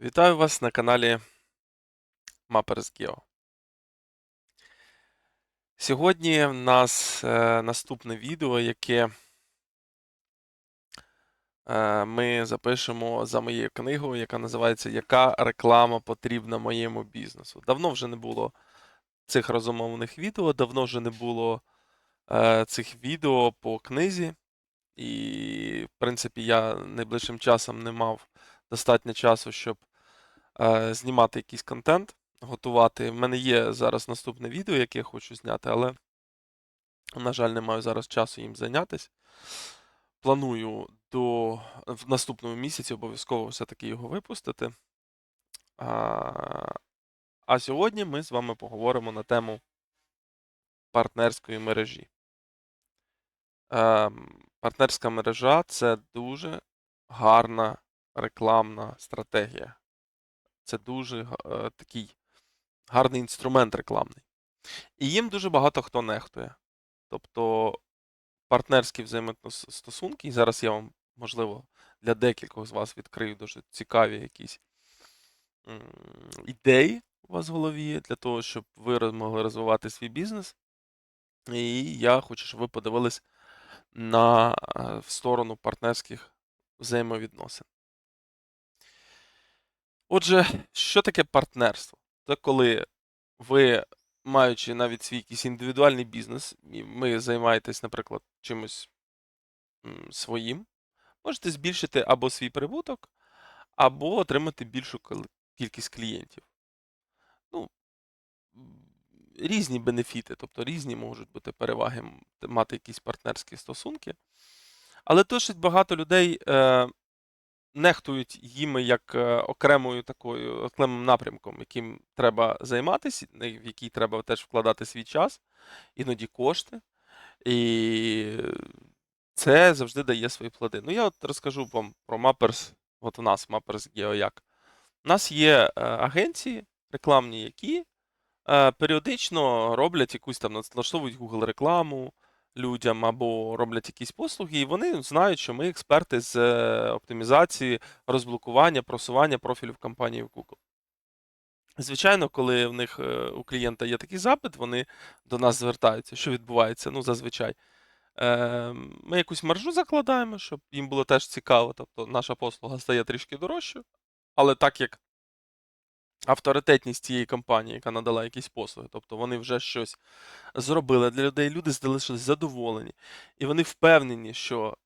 Вітаю вас на каналі MappersGeo. Сьогодні в нас е, наступне відео, яке е, ми запишемо за моєю книгою, яка називається Яка реклама потрібна моєму бізнесу. Давно вже не було цих розумовних відео, давно вже не було е, цих відео по книзі. І, в принципі, я найближчим часом не мав достатньо часу, щоб е, знімати якийсь контент, готувати. В мене є зараз наступне відео, яке я хочу зняти, але, на жаль, не маю зараз часу їм зайнятися. Планую до в наступному місяці обов'язково все-таки його випустити. А, а сьогодні ми з вами поговоримо на тему партнерської мережі. Ем, партнерська мережа це дуже гарна рекламна стратегія. Це дуже е, такий гарний інструмент рекламний. І їм дуже багато хто нехтує. Тобто партнерські взаємостосунки, і зараз я вам, можливо, для декількох з вас відкрию дуже цікаві якісь ідеї у вас в голові для того, щоб ви могли розвивати свій бізнес. І я хочу, щоб ви подивились на е, в сторону партнерських взаємовідносин. Отже, що таке партнерство? Це коли ви, маючи навіть свій якийсь індивідуальний бізнес, і ви займаєтесь, наприклад, чимось своїм, можете збільшити або свій прибуток, або отримати більшу кількість клієнтів. Ну, різні бенефіти, тобто різні можуть бути переваги мати якісь партнерські стосунки. Але досить багато людей е, нехтують їми як е, окремою такою окремим напрямком, яким треба займатися, в який треба теж вкладати свій час, іноді кошти. І це завжди дає свої плоди. Ну, я от розкажу вам про Mappers. От у нас Mappers Geo як. У нас є е, агенції рекламні, які е, періодично роблять якусь там налаштовують Google рекламу людям або роблять якісь послуги, і вони знають, що ми експерти з е, оптимізації, розблокування, просування профілів компанії в Google. Звичайно, коли в них е, у клієнта є такий запит, вони до нас звертаються. Що відбувається? Ну, зазвичай. Е, Ми якусь маржу закладаємо, щоб їм було теж цікаво. Тобто наша послуга стає трішки дорожчою, але так як авторитетність цієї компанії, яка надала якісь послуги. Тобто вони вже щось зробили для людей, люди залишились задоволені. І вони впевнені, що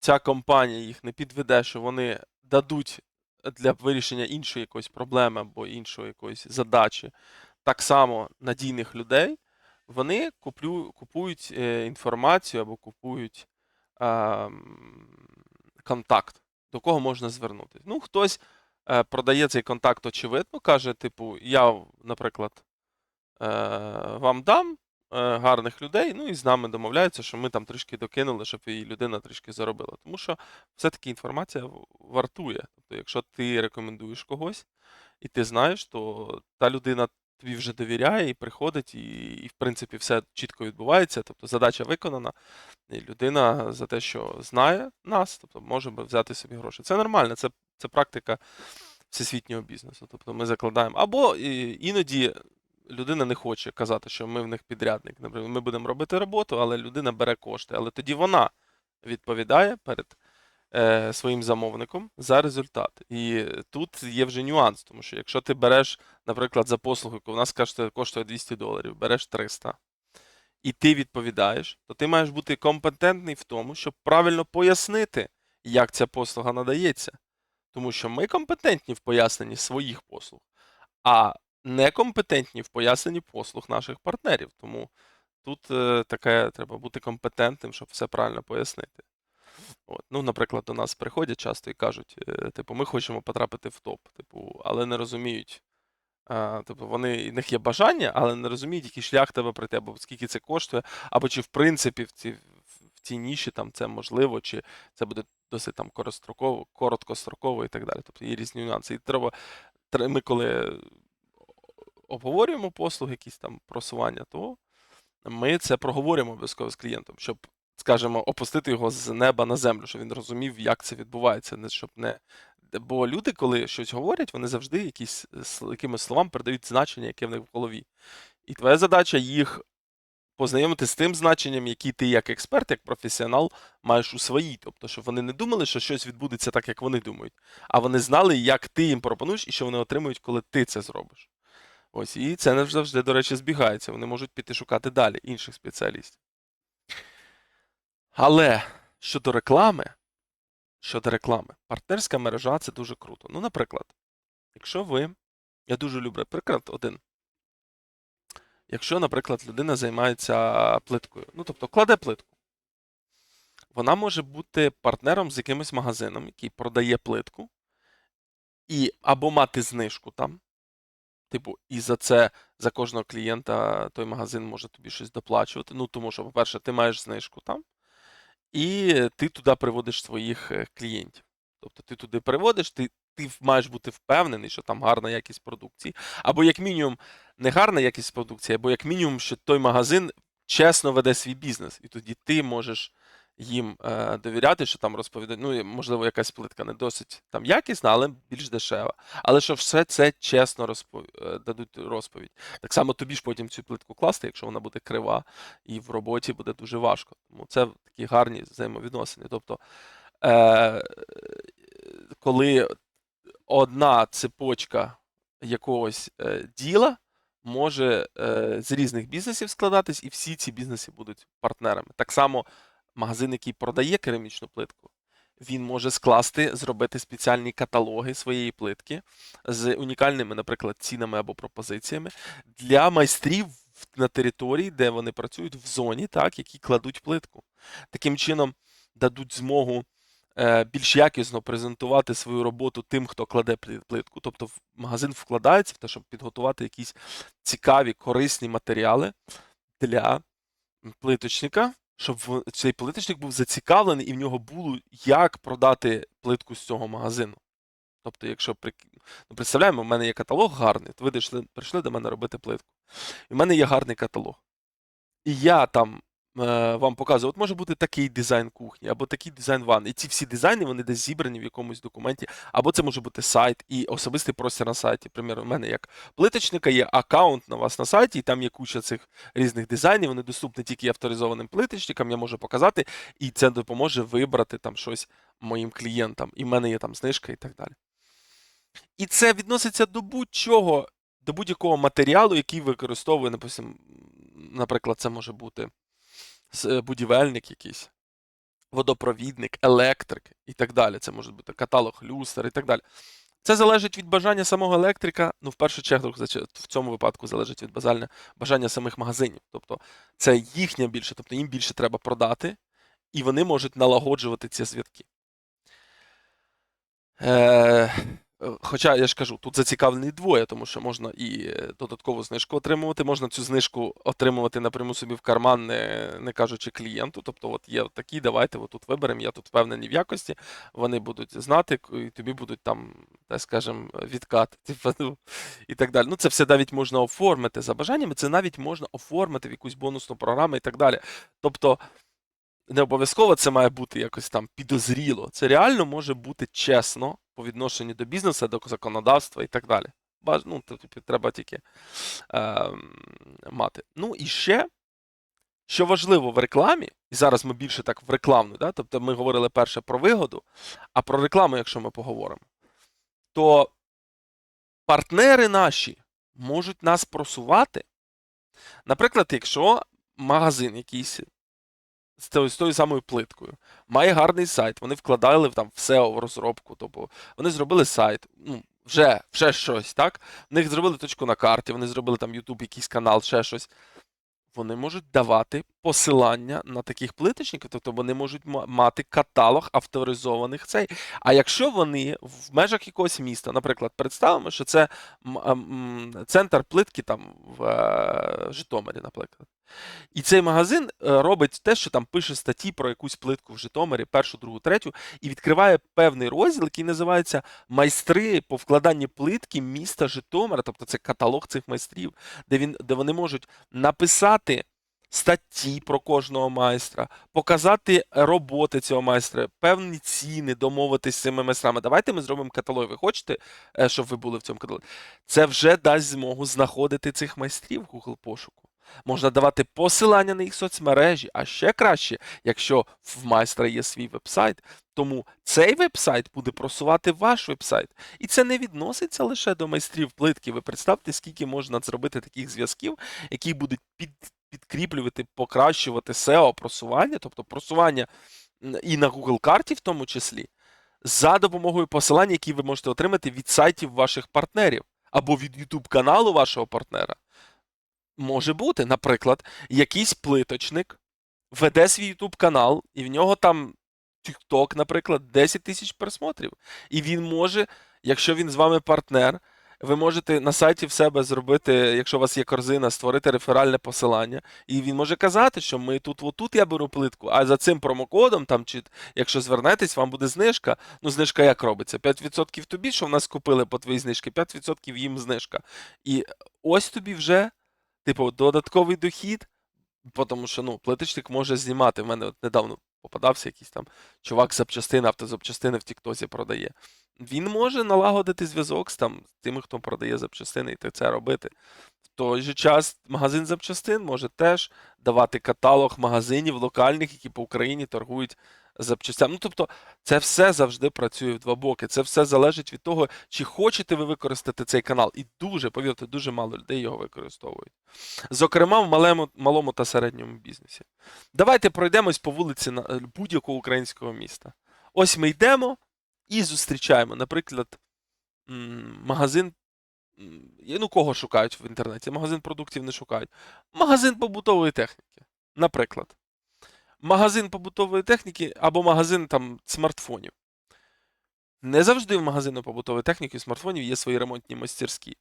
ця компанія їх не підведе, що вони дадуть для вирішення іншої якоїсь проблеми або іншої якоїсь задачі так само надійних людей. Вони куплю, купують е, інформацію або купують е, контакт, до кого можна звернутися. Ну, хтось продає цей контакт очевидно, каже, типу, я, наприклад, е, вам дам е, гарних людей, ну і з нами домовляються, що ми там трішки докинули, щоб і людина трішки заробила. Тому що все-таки інформація вартує. Тобто, якщо ти рекомендуєш когось, і ти знаєш, то та людина тобі вже довіряє і приходить, і, і в принципі все чітко відбувається. Тобто задача виконана, і людина за те, що знає нас, тобто може взяти собі гроші. Це нормально, це, це практика всесвітнього бізнесу. Тобто ми закладаємо. Або іноді людина не хоче казати, що ми в них підрядник. Наприклад, ми будемо робити роботу, але людина бере кошти. Але тоді вона відповідає перед е, своїм замовником за результат. І тут є вже нюанс, тому що якщо ти береш, наприклад, за послугу, яку в нас коштує, коштує 200 доларів, береш 300, і ти відповідаєш, то ти маєш бути компетентний в тому, щоб правильно пояснити, як ця послуга надається. Тому що ми компетентні в поясненні своїх послуг, а некомпетентні в поясненні послуг наших партнерів. Тому тут е, таке треба бути компетентним, щоб все правильно пояснити. От. Ну, наприклад, до нас приходять часто і кажуть, е, типу, ми хочемо потрапити в топ, типу, але не розуміють. А, типу, вони, в них є бажання, але не розуміють, який шлях тебе пройти, або скільки це коштує, або чи в принципі в цій, в цій ніші там це можливо, чи це буде досить там короткостроково, короткостроково і так далі. Тобто є різні нюанси. І треба, ми коли обговорюємо послуги, якісь там просування, то ми це проговорюємо обов'язково з клієнтом, щоб, скажімо, опустити його з неба на землю, щоб він розумів, як це відбувається, не щоб не Бо люди, коли щось говорять, вони завжди якісь с- якимось словам передають значення, яке в них в голові. І твоя задача їх познайомити з тим значенням, які ти як експерт, як професіонал маєш у своїй. Тобто, щоб вони не думали, що щось відбудеться так, як вони думають, а вони знали, як ти їм пропонуєш і що вони отримують, коли ти це зробиш. Ось, і це не завжди, до речі, збігається. Вони можуть піти шукати далі інших спеціалістів. Але щодо реклами, щодо реклами, партнерська мережа це дуже круто. Ну, наприклад, якщо ви. Я дуже люблю приклад один. Якщо, наприклад, людина займається плиткою, ну тобто кладе плитку, вона може бути партнером з якимось магазином, який продає плитку, і або мати знижку там. Типу, і за це за кожного клієнта той магазин може тобі щось доплачувати. Ну, тому що, по-перше, ти маєш знижку там, і ти туди приводиш своїх е, клієнтів. Тобто ти туди приводиш, ти, ти маєш бути впевнений, що там гарна якість продукції, або як мінімум не гарна якість продукції, або як мінімум, що той магазин чесно веде свій бізнес, і тоді ти можеш їм е, довіряти, що там розповідають. Ну, можливо, якась плитка не досить там якісна, але більш дешева. Але що все це чесно розпов... е, дадуть розповідь. Так само тобі ж потім цю плитку класти, якщо вона буде крива, і в роботі буде дуже важко. Тому це такі гарні взаємовідносини. Тобто, е, коли одна цепочка якогось е, діла може е, з різних бізнесів складатись, і всі ці бізнеси будуть партнерами. Так само магазин, який продає керамічну плитку, він може скласти, зробити спеціальні каталоги своєї плитки з унікальними, наприклад, цінами або пропозиціями для майстрів на території, де вони працюють в зоні, так, які кладуть плитку. Таким чином дадуть змогу е, більш якісно презентувати свою роботу тим, хто кладе плитку. Тобто в- магазин вкладається в те, щоб підготувати якісь цікаві, корисні матеріали для плиточника, щоб цей плиточник був зацікавлений і в нього було як продати плитку з цього магазину. Тобто, якщо ну, представляємо, в мене є каталог гарний, то ви прийшли до мене робити плитку. І в мене є гарний каталог. І я там вам показую, от може бути такий дизайн кухні, або такий дизайн ванни. І ці всі дизайни вони десь зібрані в якомусь документі, або це може бути сайт і особистий простір на сайті. Приміром, у мене як плиточника є аккаунт на вас на сайті, і там є куча цих різних дизайнів. Вони доступні тільки авторизованим плиточникам. Я можу показати, і це допоможе вибрати там щось моїм клієнтам. І в мене є там знижка і так далі. І це відноситься до будь-чого, до будь-якого матеріалу, який використовує, наприклад, це може бути е, будівельник якийсь, водопровідник, електрик і так далі. Це може бути каталог люстр і так далі. Це залежить від бажання самого електрика. Ну, в першу чергу, в цьому випадку залежить від бажання, бажання самих магазинів. Тобто це їхнє більше, тобто їм більше треба продати, і вони можуть налагоджувати ці зв'язки. Е, Хоча я ж кажу, тут зацікавлені двоє, тому що можна і е, додаткову знижку отримувати, можна цю знижку отримувати напряму собі в карман, не, не кажучи клієнту. Тобто, от є такі, давайте от тут виберемо, я тут впевнений в якості, вони будуть знати, і тобі будуть там, так скажем, відкат, типу, ну, і так далі. Ну, це все навіть можна оформити за бажаннями, це навіть можна оформити в якусь бонусну програму і так далі. Тобто, не обов'язково це має бути якось там підозріло. Це реально може бути чесно по відношенню до бізнесу, до законодавства і так далі. Баж... Ну, типу, треба тільки е, мати. Ну і ще, що важливо в рекламі, і зараз ми більше так в рекламну, да? тобто ми говорили перше про вигоду, а про рекламу, якщо ми поговоримо, то партнери наші можуть нас просувати. Наприклад, якщо магазин якийсь з тою, з тою самою плиткою. Має гарний сайт, вони вкладали там в в розробку. Тобто вони зробили сайт, ну, вже, вже щось, так? В них зробили точку на карті, вони зробили там YouTube, якийсь канал, ще щось. Вони можуть давати посилання на таких плиточників, тобто вони можуть мати каталог авторизованих цей. А якщо вони в межах якогось міста, наприклад, представимо, що це центр плитки там в е, Житомирі, наприклад. І цей магазин е, робить те, що там пише статті про якусь плитку в Житомирі, першу, другу, третю, і відкриває певний розділ, який називається Майстри по вкладанні плитки міста Житомира. Тобто це каталог цих майстрів, де він, де вони можуть написати статті про кожного майстра, показати роботи цього майстра, певні ціни, домовитись з цими майстрами. Давайте ми зробимо каталог. Ви хочете, е, щоб ви були в цьому каталозі? Це вже дасть змогу знаходити цих майстрів в Google пошуку. Можна давати посилання на їх соцмережі, а ще краще, якщо в майстра є свій вебсайт. Тому цей вебсайт буде просувати ваш вебсайт. І це не відноситься лише до майстрів плитки. Ви представте, скільки можна зробити таких зв'язків, які будуть під, підкріплювати, покращувати SEO просування, тобто просування і на Google карті, в тому числі, за допомогою посилань, які ви можете отримати від сайтів ваших партнерів або від YouTube каналу вашого партнера. Може бути, наприклад, якийсь плиточник веде свій YouTube канал, і в нього там TikTok, наприклад, 10 тисяч просмотрів. І він може, якщо він з вами партнер, ви можете на сайті в себе зробити, якщо у вас є корзина, створити реферальне посилання, і він може казати, що ми тут, отут я беру плитку, а за цим промокодом, там, чи якщо звернетесь, вам буде знижка. Ну, знижка як робиться? 5% тобі, що в нас купили по твоїй знижці, 5% їм знижка. І ось тобі вже, типу, додатковий дохід, тому що ну, плиточник може знімати. В мене от недавно попадався якийсь там чувак запчастини, автозапчастини в Тіктозі продає. Він може налагодити зв'язок з там з тими, хто продає запчастини, і це робити. В той же час магазин запчастин може теж давати каталог магазинів локальних, які по Україні торгують запчастями. Ну, тобто, це все завжди працює в два боки. Це все залежить від того, чи хочете ви використати цей канал. І дуже, повірте, дуже мало людей його використовують. Зокрема, в малому, малому та середньому бізнесі. Давайте пройдемось по вулиці е, будь-якого українського міста. Ось ми йдемо і зустрічаємо, наприклад, магазин. Ну, кого шукають в інтернеті? Магазин продуктів не шукають. Магазин побутової техніки, наприклад. Магазин побутової техніки або магазин там смартфонів. Не завжди в магазину побутової техніки і смартфонів є свої ремонтні майстерські.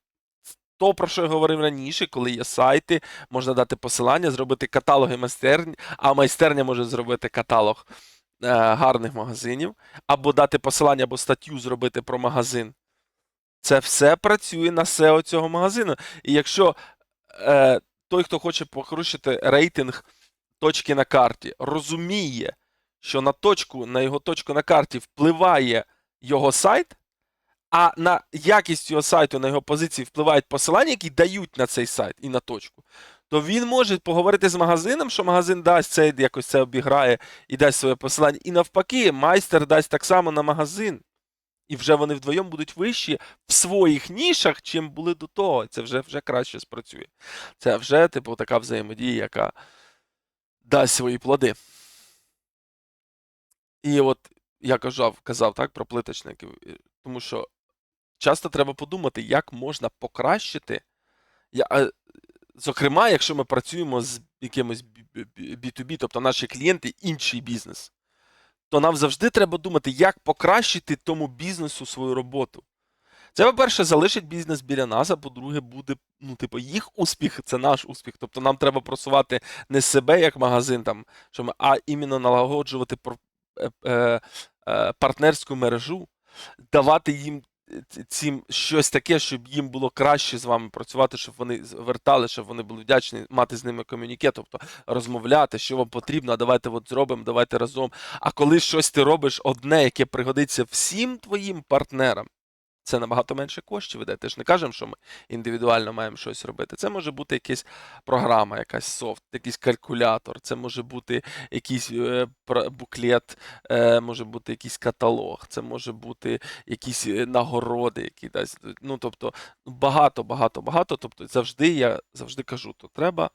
То, про що я говорив раніше, коли є сайти, можна дати посилання, зробити каталоги майстерні, а майстерня може зробити каталог е, гарних магазинів, або дати посилання, або статтю зробити про магазин. Це все працює на SEO цього магазину. І якщо е, той, хто хоче покручити рейтинг точки на карті, розуміє, що на точку, на його точку на карті впливає його сайт, а на якість його сайту, на його позиції впливають посилання, які дають на цей сайт і на точку, то він може поговорити з магазином, що магазин дасть це якось це обіграє і дасть своє посилання. І навпаки, майстер дасть так само на магазин. І вже вони вдвоєм будуть вищі в своїх нішах, чим були до того. Це вже, вже краще спрацює. Це вже, типу, така взаємодія, яка дасть свої плоди. І от я казав, казав так про плиточників, тому що часто треба подумати, як можна покращити. Я, зокрема, якщо ми працюємо з якимось бі- бі- B2B, тобто наші клієнти інший бізнес, то нам завжди треба думати, як покращити тому бізнесу свою роботу. Це, по-перше, залишить бізнес біля нас, а по-друге, буде, ну, типу, їх успіх це наш успіх. Тобто нам треба просувати не себе як магазин, там, що ми, а іменно налагоджувати е, е, е, партнерську мережу, давати їм цим щось таке, щоб їм було краще з вами працювати, щоб вони звертали, щоб вони були вдячні мати з ними комюніке, тобто розмовляти, що вам потрібно, давайте от зробимо, давайте разом. А коли щось ти робиш одне, яке пригодиться всім твоїм партнерам, це набагато менше коштів іде. Ти ж не кажемо, що ми індивідуально маємо щось робити. Це може бути якась програма, якась софт, якийсь калькулятор, це може бути якийсь е, буклет, е, може бути якийсь каталог, це може бути якісь е, нагороди, які дасть. Ну, тобто, багато, багато, багато. Тобто, завжди я завжди кажу, то треба,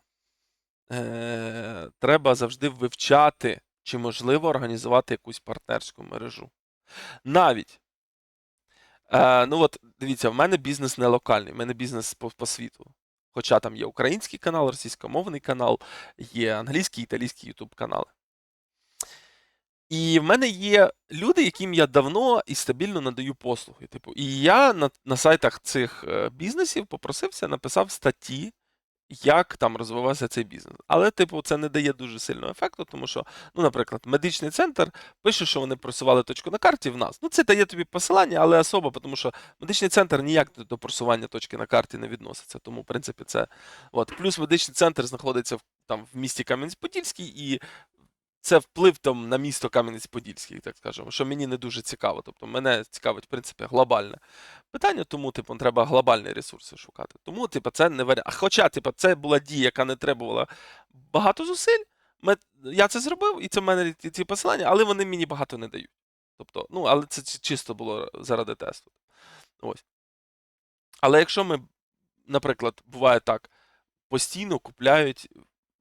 треба завжди вивчати, чи можливо організувати якусь партнерську мережу. Навіть. Е, ну от дивіться, в мене бізнес не локальний, в мене бізнес по, по світу. Хоча там є український канал, російськомовний канал, є англійський, італійський ютуб канали. І в мене є люди, яким я давно і стабільно надаю послуги. Типу, і я на, на сайтах цих е, бізнесів попросився, написав статті як там розвивався цей бізнес. Але, типу, це не дає дуже сильного ефекту, тому що, ну, наприклад, медичний центр пише, що вони просували точку на карті в нас. Ну, це дає тобі посилання, але особо, тому що медичний центр ніяк до просування точки на карті не відноситься. Тому, в принципі, це. От. Плюс медичний центр знаходиться в, там, в місті Кам'янець-Подільський, і це вплив там на місто Кам'янець-Подільський, так скажемо, що мені не дуже цікаво. Тобто мене цікавить, в принципі, глобальне питання, тому, типу, треба глобальні ресурси шукати. Тому, типу, це не варіант. Хоча, типу, це була дія, яка не требувала багато зусиль. Ми... Я це зробив, і це в мене ті посилання, але вони мені багато не дають. Тобто, ну, але це чисто було заради тесту. Ось. Але якщо ми, наприклад, буває так, постійно купляють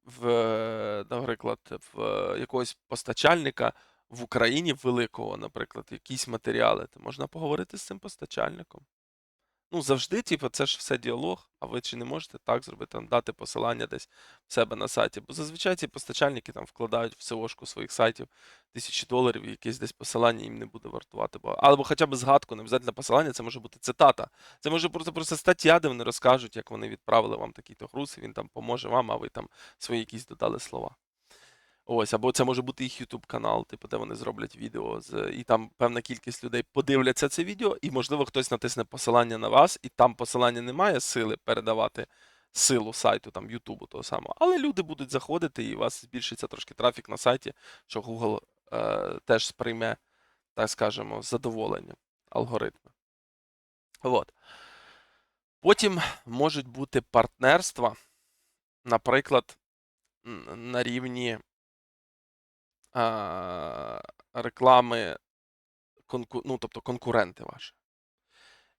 в, е, наприклад, в е, якогось постачальника в Україні великого, наприклад, якісь матеріали, то можна поговорити з цим постачальником. Ну, завжди, типу, це ж все діалог, а ви чи не можете так зробити, там, дати посилання десь в себе на сайті. Бо зазвичай ці постачальники там вкладають в SEO-шку своїх сайтів тисячі доларів, і якесь десь посилання їм не буде вартувати. Бо... Або хоча б згадку, не обов'язково посилання, це може бути цитата. Це може бути просто стаття, де вони розкажуть, як вони відправили вам такий-то груз, і він там поможе вам, а ви там свої якісь додали слова. Ось, або це може бути їх YouTube канал, типу, де вони зроблять відео, з, і там певна кількість людей подивляться це відео, і, можливо, хтось натисне посилання на вас, і там посилання немає сили передавати силу сайту, там, Ютубу того самого. Але люди будуть заходити, і у вас збільшиться трошки трафік на сайті, що Google е, теж сприйме, так скажемо, з задоволенням алгоритми. От. Потім можуть бути партнерства, наприклад, на рівні реклами, конку... ну, тобто конкуренти ваші.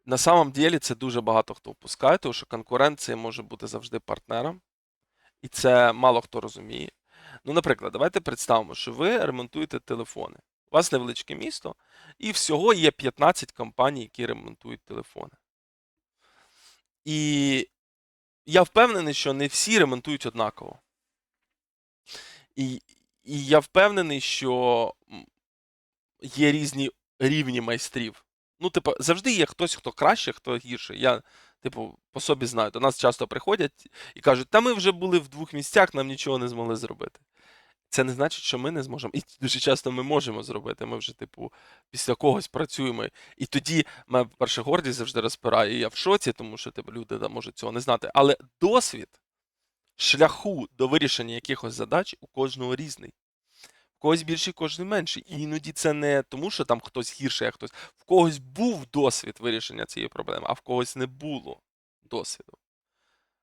На самом деле це дуже багато хто впускає, тому що конкуренція може бути завжди партнером, і це мало хто розуміє. Ну, наприклад, давайте представимо, що ви ремонтуєте телефони. У вас невеличке місто, і всього є 15 компаній, які ремонтують телефони. І я впевнений, що не всі ремонтують однаково. І, і я впевнений, що є різні рівні майстрів. Ну, типу, завжди є хтось, хто краще, хто гірше. Я, типу, по собі знаю. До нас часто приходять і кажуть, та ми вже були в двох місцях, нам нічого не змогли зробити. Це не значить, що ми не зможемо. І дуже часто ми можемо зробити. Ми вже, типу, після когось працюємо. І тоді мене, перше, гордість завжди розпирає. І я в шоці, тому що типу, люди да, можуть цього не знати. Але досвід шляху до вирішення якихось задач у кожного різний. В когось більший, кожен менший. І іноді це не тому, що там хтось гірший, а хтось. В когось був досвід вирішення цієї проблеми, а в когось не було досвіду.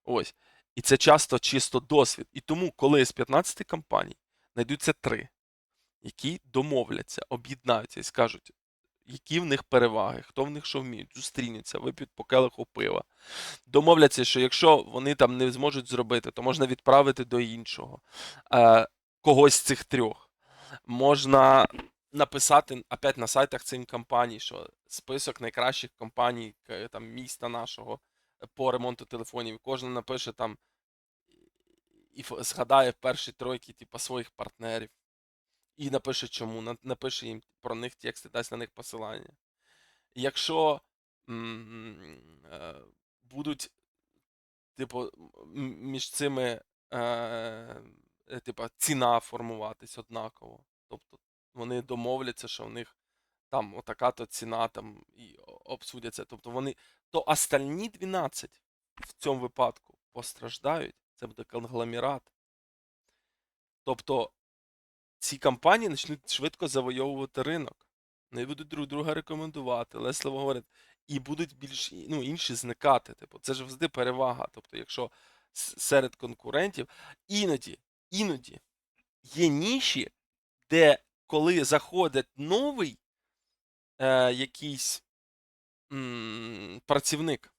Ось. І це часто чисто досвід. І тому, коли з 15 компаній знайдуться три, які домовляться, об'єднаються і скажуть, які в них переваги, хто в них що вміють, зустрінуться, вип'ють по келиху пива. Домовляться, що якщо вони там не зможуть зробити, то можна відправити до іншого е, когось з цих трьох. Можна написати опять на сайтах цим компаній, що список найкращих компаній там, міста нашого е, по ремонту телефонів. Кожен напише там і згадає в першій тройці типу, своїх партнерів. І напише чому, напише їм про них тексти, дасть на них посилання. Якщо е, будуть, типу, між цими е, типу, ціна формуватись однаково. Тобто вони домовляться, що в них там отака-то ціна там і обсудяться. Тобто вони, то остальні 12 в цьому випадку постраждають. Це буде конгломерат. Тобто ці компанії почнуть швидко завойовувати ринок. Вони будуть друг друга рекомендувати, лесливо говорити, і будуть більш ну, інші зникати. Типу, це ж завжди перевага. Тобто, якщо серед конкурентів іноді, іноді є ніші, де коли заходить новий е, якийсь м, працівник.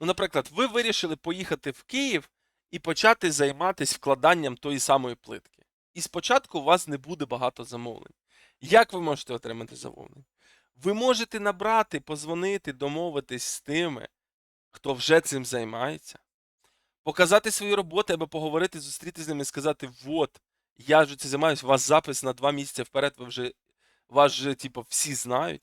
Ну, наприклад, ви вирішили поїхати в Київ і почати займатися вкладанням тої самої плитки. І спочатку у вас не буде багато замовлень. Як ви можете отримати замовлення? Ви можете набрати, позвонити, домовитись з тими, хто вже цим займається, показати свої роботи або поговорити, зустрітися з ними і сказати: от, я вже цим займаюся, у вас запис на два місяці вперед, ви вже, вас вже, типу, всі знають.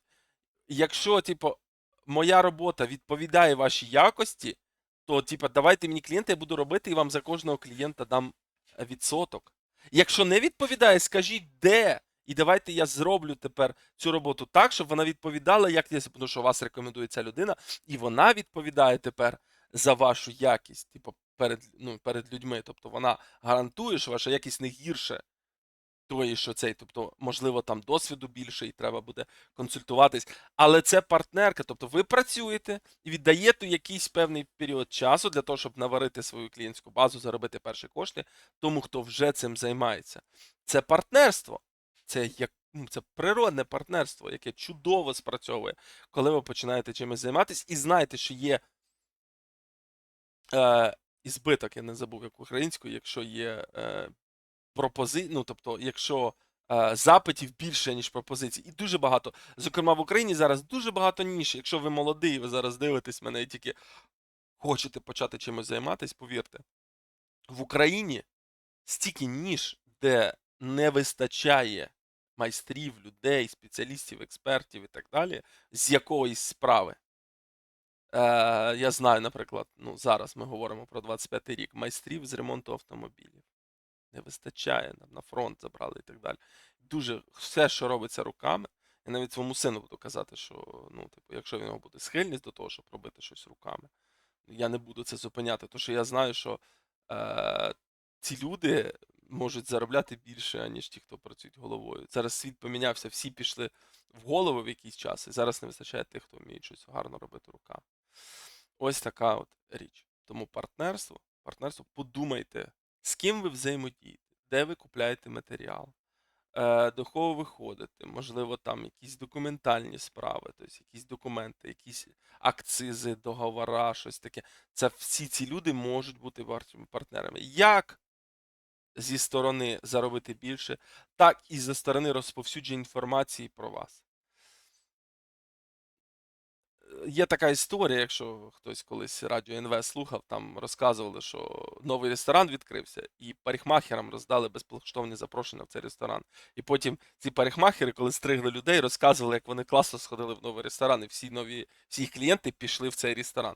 Якщо, типу, моя робота відповідає вашій якості, то типа, давайте мені клієнта, я буду робити і вам за кожного клієнта дам відсоток. Якщо не відповідає, скажіть де. І давайте я зроблю тепер цю роботу так, щоб вона відповідала, як я, тому що вас рекомендує ця людина, і вона відповідає тепер за вашу якість, типу, перед, ну, перед людьми. Тобто вона гарантує, що ваша якість не гірше тої, що цей, тобто, можливо, там досвіду більше, і треба буде консультуватись. Але це партнерка, тобто ви працюєте і віддаєте якийсь певний період часу для того, щоб наварити свою клієнтську базу, заробити перші кошти, тому хто вже цим займається. Це партнерство, це як. ну, Це природне партнерство, яке чудово спрацьовує, коли ви починаєте чимось займатися, і знаєте, що є е, і збиток, я не забув як українською, якщо є е, пропози... ну, тобто, якщо е, запитів більше, ніж пропозицій, і дуже багато. Зокрема, в Україні зараз дуже багато ніж. Якщо ви молодий, ви зараз дивитесь мене і тільки хочете почати чимось займатися, повірте, в Україні стільки ніж, де не вистачає майстрів, людей, спеціалістів, експертів і так далі, з якоїсь справи. Е, я знаю, наприклад, ну зараз ми говоримо про 25-й рік майстрів з ремонту автомобілів. Не вистачає, на, на фронт забрали і так далі. Дуже все, що робиться руками. Я навіть своєму сину буду казати, що ну, типу, якщо в нього буде схильність до того, щоб робити щось руками, я не буду це зупиняти, тому що я знаю, що е, ці люди можуть заробляти більше, ніж ті, хто працюють головою. Зараз світ помінявся, всі пішли в голову в якийсь час, і зараз не вистачає тих, хто вміє щось гарно робити руками. Ось така от річ. Тому партнерство, партнерство, подумайте, з ким ви взаємодієте, де ви купляєте матеріал, е, до кого ви ходите, можливо, там якісь документальні справи, тобто якісь документи, якісь акцизи, договора, щось таке. Це всі ці люди можуть бути вашими партнерами. Як зі сторони заробити більше, так і зі сторони розповсюдження інформації про вас. Є така історія, якщо хтось колись радіо НВ слухав, там розказували, що новий ресторан відкрився, і парикмахерам роздали безкоштовні запрошення в цей ресторан. І потім ці парикмахери, коли стригли людей, розказували, як вони класно сходили в новий ресторан, і всі нові всі клієнти пішли в цей ресторан.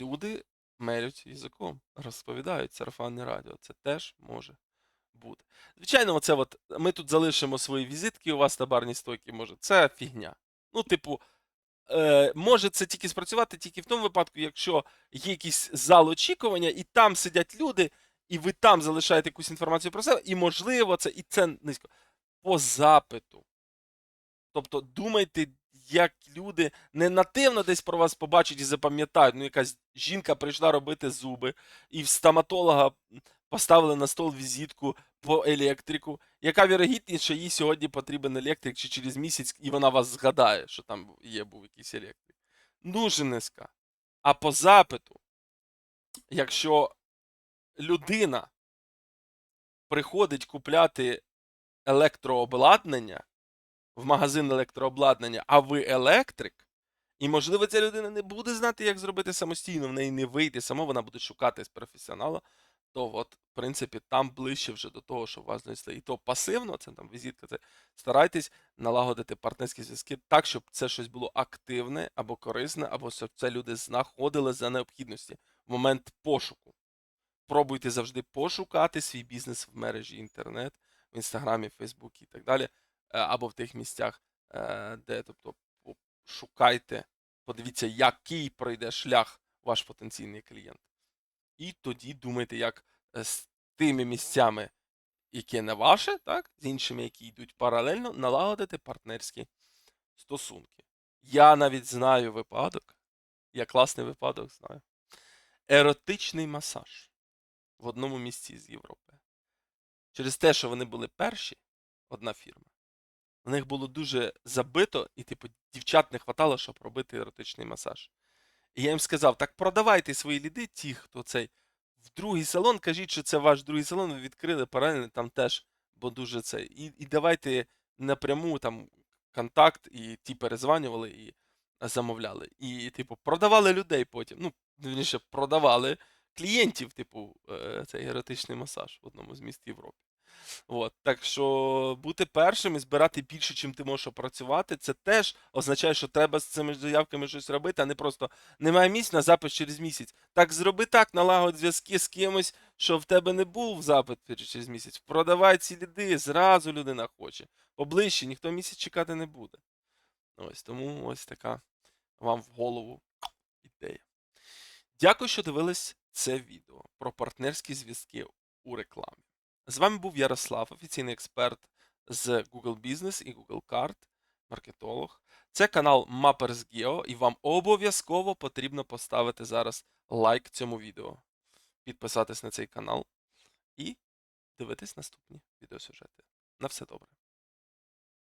Люди мелють язиком, розповідають сарафанне радіо. Це теж може бути. Звичайно, оце от, ми тут залишимо свої візитки у вас на барній стойці, може, це фігня. Ну, типу, може це тільки спрацювати тільки в тому випадку, якщо є якийсь зал очікування, і там сидять люди, і ви там залишаєте якусь інформацію про себе, і можливо, це і це низько. По запиту. Тобто думайте, як люди не нативно десь про вас побачать і запам'ятають. Ну, якась жінка прийшла робити зуби, і в стоматолога поставили на стол візитку по електрику. Яка вірогідність, що їй сьогодні потрібен електрик, чи через місяць, і вона вас згадає, що там є був якийсь електрик? Дуже низька. А по запиту, якщо людина приходить купляти електрообладнання в магазин електрообладнання, а ви електрик, і, можливо, ця людина не буде знати, як зробити самостійно, в неї не вийде, само вона буде шукати з професіонала, то от, в принципі, там ближче вже до того, що вас знайшли. І то пасивно, це там візитка, це старайтесь налагодити партнерські зв'язки так, щоб це щось було активне або корисне, або щоб це люди знаходили за необхідності в момент пошуку. Пробуйте завжди пошукати свій бізнес в мережі інтернет, в інстаграмі, Фейсбуці і так далі, е, або в тих місцях, е, де, тобто, шукайте, подивіться, який пройде шлях ваш потенційний клієнт. І тоді думайте, як е, з тими місцями, які не ваше, так, з іншими, які йдуть паралельно, налагодити партнерські стосунки. Я навіть знаю випадок, я класний випадок знаю. Еротичний масаж в одному місці з Європи. Через те, що вони були перші, одна фірма, в них було дуже забито, і, типу, дівчат не хватало, щоб робити еротичний масаж. І я їм сказав: так продавайте свої ліди, ті, хто цей, в другий салон, кажіть, що це ваш другий салон, ви відкрили паралельно там теж, бо дуже це. І, і давайте напряму там контакт, і ті перезванювали і замовляли. І, типу, продавали людей потім. Ну, вірніше, продавали клієнтів, типу, е, цей еротичний масаж в одному з міст Європи. От. Так що бути першим і збирати більше, чим ти можеш опрацювати, це теж означає, що треба з цими заявками щось робити, а не просто немає місць на запит через місяць. Так зроби так, налагодь зв'язки з кимось, що в тебе не був запит через місяць. Продавай ці ліди, зразу людина хоче. Поближче, ніхто місяць чекати не буде. Ось тому ось така вам в голову ідея. Дякую, що дивились це відео про партнерські зв'язки у рекламі. З вами був Ярослав, офіційний експерт з Google Business і Google Card, маркетолог. Це канал Mappers Geo, і вам обов'язково потрібно поставити зараз лайк цьому відео, підписатись на цей канал і дивитись наступні відеосюжети. На все добре.